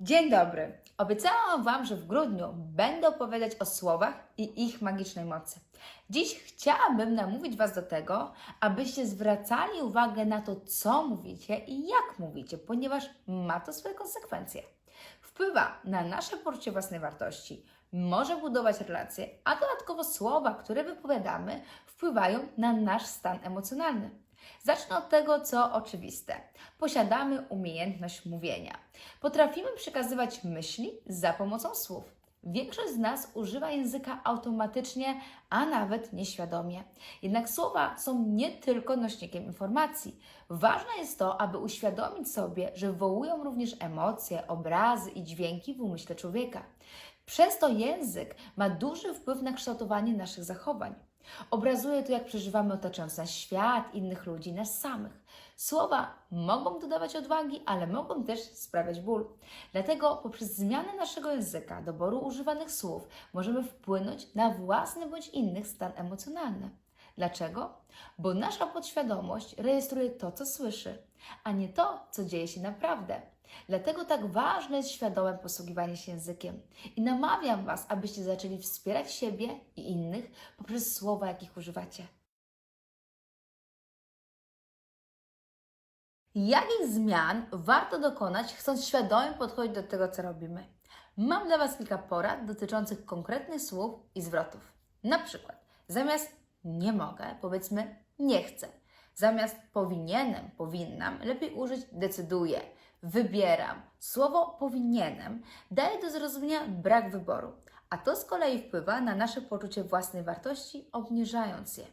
Dzień dobry. Obiecałam Wam, że w grudniu będę opowiadać o słowach i ich magicznej mocy. Dziś chciałabym namówić Was do tego, abyście zwracali uwagę na to, co mówicie i jak mówicie, ponieważ ma to swoje konsekwencje. Wpływa na nasze poczucie własnej wartości, może budować relacje, a dodatkowo słowa, które wypowiadamy, wpływają na nasz stan emocjonalny. Zacznę od tego, co oczywiste. Posiadamy umiejętność mówienia. Potrafimy przekazywać myśli za pomocą słów. Większość z nas używa języka automatycznie, a nawet nieświadomie. Jednak słowa są nie tylko nośnikiem informacji. Ważne jest to, aby uświadomić sobie, że wywołują również emocje, obrazy i dźwięki w umyśle człowieka. Przez to język ma duży wpływ na kształtowanie naszych zachowań. Obrazuje to, jak przeżywamy otaczający nas świat, innych ludzi, nas samych. Słowa mogą dodawać odwagi, ale mogą też sprawiać ból. Dlatego poprzez zmianę naszego języka, doboru używanych słów, możemy wpłynąć na własny bądź innych stan emocjonalny. Dlaczego? Bo nasza podświadomość rejestruje to, co słyszy, a nie to, co dzieje się naprawdę. Dlatego tak ważne jest świadome posługiwanie się językiem. I namawiam Was, abyście zaczęli wspierać siebie i innych poprzez słowa, jakich używacie. Jakich zmian warto dokonać, chcąc świadomie podchodzić do tego, co robimy? Mam dla Was kilka porad dotyczących konkretnych słów i zwrotów. Na przykład, zamiast nie mogę, powiedzmy nie chcę. Zamiast powinienem, powinnam, lepiej użyć decyduję, wybieram. Słowo powinienem daje do zrozumienia brak wyboru, a to z kolei wpływa na nasze poczucie własnej wartości, obniżając je.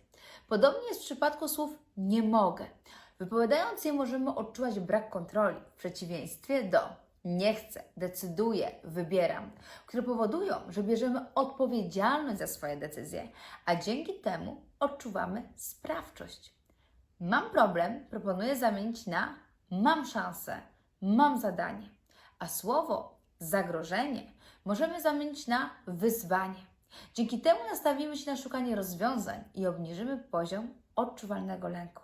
Podobnie jest w przypadku słów nie mogę. Wypowiadając je, możemy odczuwać brak kontroli, w przeciwieństwie do nie chcę, decyduję, wybieram, które powodują, że bierzemy odpowiedzialność za swoje decyzje, a dzięki temu odczuwamy sprawczość. Mam problem, proponuję zamienić na mam szansę, mam zadanie, a słowo zagrożenie możemy zamienić na wyzwanie. Dzięki temu nastawimy się na szukanie rozwiązań i obniżymy poziom odczuwalnego lęku.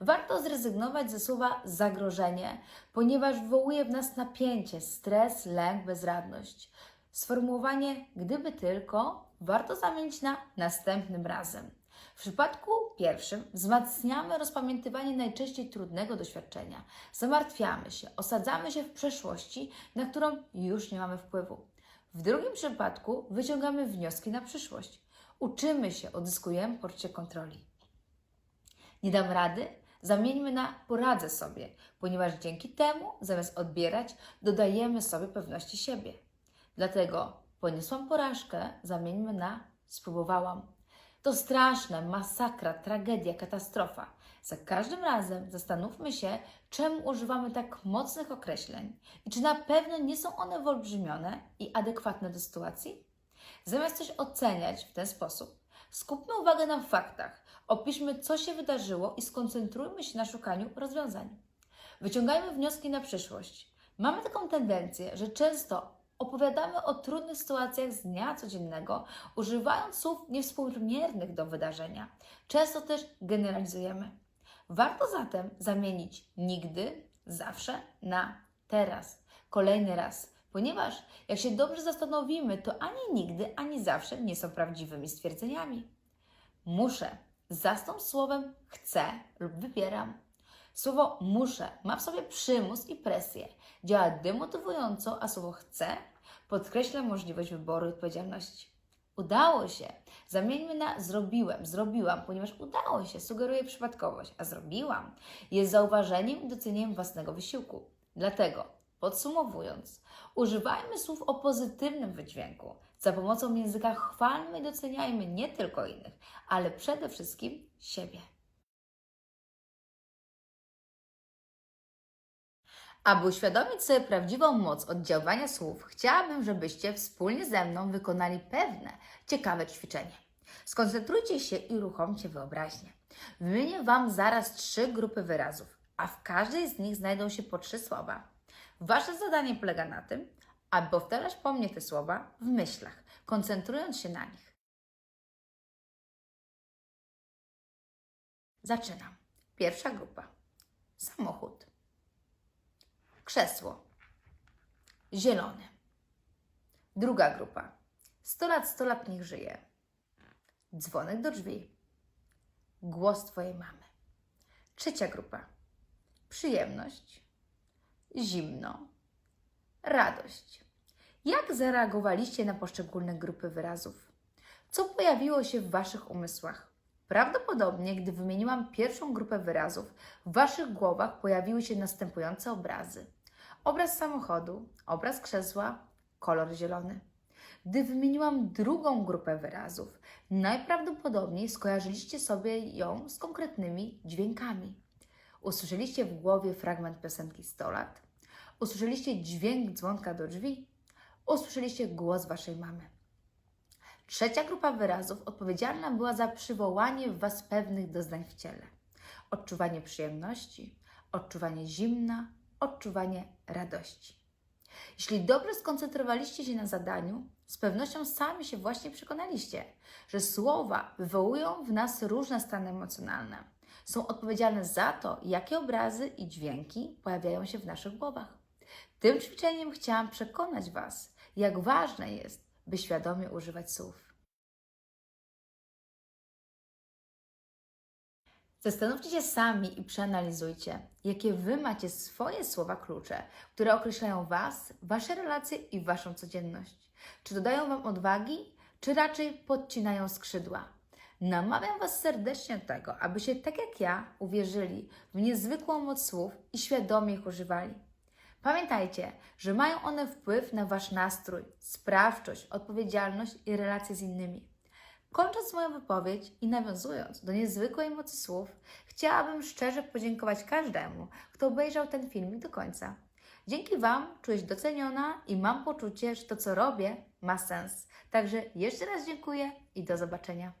Warto zrezygnować ze słowa zagrożenie, ponieważ wywołuje w nas napięcie, stres, lęk, bezradność. Sformułowanie gdyby tylko warto zamienić na następnym razem. W przypadku pierwszym wzmacniamy rozpamiętywanie najczęściej trudnego doświadczenia. Zamartwiamy się, osadzamy się w przeszłości, na którą już nie mamy wpływu. W drugim przypadku wyciągamy wnioski na przyszłość. Uczymy się, odzyskujemy poczucie kontroli. Nie dam rady? Zamieńmy na poradzę sobie, ponieważ dzięki temu, zamiast odbierać, dodajemy sobie pewności siebie. Dlatego poniosłam porażkę, zamieńmy na spróbowałam. To straszne, masakra, tragedia, katastrofa. Za każdym razem zastanówmy się, czemu używamy tak mocnych określeń i czy na pewno nie są one wyolbrzymione i adekwatne do sytuacji. Zamiast coś oceniać w ten sposób, skupmy uwagę na faktach, opiszmy, co się wydarzyło i skoncentrujmy się na szukaniu rozwiązań. Wyciągajmy wnioski na przyszłość. Mamy taką tendencję, że często opowiadamy o trudnych sytuacjach z dnia codziennego, używając słów niewspółmiernych do wydarzenia. Często też generalizujemy. Warto zatem zamienić nigdy, zawsze na teraz, kolejny raz, ponieważ jak się dobrze zastanowimy, to ani nigdy, ani zawsze nie są prawdziwymi stwierdzeniami. Muszę zastąp słowem chcę lub wybieram. Słowo muszę ma w sobie przymus i presję. Działa demotywująco, a słowo chcę podkreśla możliwość wyboru i odpowiedzialności. Udało się. Zamieńmy na zrobiłem, zrobiłam, ponieważ udało się, sugeruje przypadkowość, a zrobiłam jest zauważeniem i docenieniem własnego wysiłku. Dlatego, podsumowując, używajmy słów o pozytywnym wydźwięku. Za pomocą języka chwalmy i doceniajmy nie tylko innych, ale przede wszystkim siebie. Aby uświadomić sobie prawdziwą moc oddziaływania słów, chciałabym, żebyście wspólnie ze mną wykonali pewne, ciekawe ćwiczenie. Skoncentrujcie się i uruchomcie wyobraźnię. Wymienię Wam zaraz trzy grupy wyrazów, a w każdej z nich znajdą się po trzy słowa. Wasze zadanie polega na tym, aby powtarzać po mnie te słowa w myślach, koncentrując się na nich. Zaczynam. Pierwsza grupa. Samochód krzesło, zielony. Druga grupa. 100 lat, 100 lat niech żyje. Dzwonek do drzwi. Głos Twojej mamy. Trzecia grupa. Przyjemność. Zimno. Radość. Jak zareagowaliście na poszczególne grupy wyrazów? Co pojawiło się w Waszych umysłach? Prawdopodobnie, gdy wymieniłam pierwszą grupę wyrazów, w Waszych głowach pojawiły się następujące obrazy: obraz samochodu, obraz krzesła, kolor zielony. Gdy wymieniłam drugą grupę wyrazów, najprawdopodobniej skojarzyliście sobie ją z konkretnymi dźwiękami. Usłyszeliście w głowie fragment piosenki 100 lat, usłyszeliście dźwięk dzwonka do drzwi, usłyszeliście głos Waszej mamy. Trzecia grupa wyrazów odpowiedzialna była za przywołanie w Was pewnych doznań w ciele. Odczuwanie przyjemności, odczuwanie zimna, odczuwanie radości. Jeśli dobrze skoncentrowaliście się na zadaniu, z pewnością sami się właśnie przekonaliście, że słowa wywołują w nas różne stany emocjonalne. Są odpowiedzialne za to, jakie obrazy i dźwięki pojawiają się w naszych głowach. Tym ćwiczeniem chciałam przekonać Was, jak ważne jest, by świadomie używać słów. Zastanówcie się sami i przeanalizujcie, jakie Wy macie swoje słowa klucze, które określają Was, Wasze relacje i Waszą codzienność. Czy dodają Wam odwagi, czy raczej podcinają skrzydła? Namawiam Was serdecznie do tego, abyście tak jak ja uwierzyli w niezwykłą moc słów i świadomie ich używali. Pamiętajcie, że mają one wpływ na Wasz nastrój, sprawczość, odpowiedzialność i relacje z innymi. Kończąc moją wypowiedź i nawiązując do niezwykłej mocy słów, chciałabym szczerze podziękować każdemu, kto obejrzał ten filmik do końca. Dzięki Wam czuję się doceniona i mam poczucie, że to, co robię, ma sens. Także jeszcze raz dziękuję i do zobaczenia.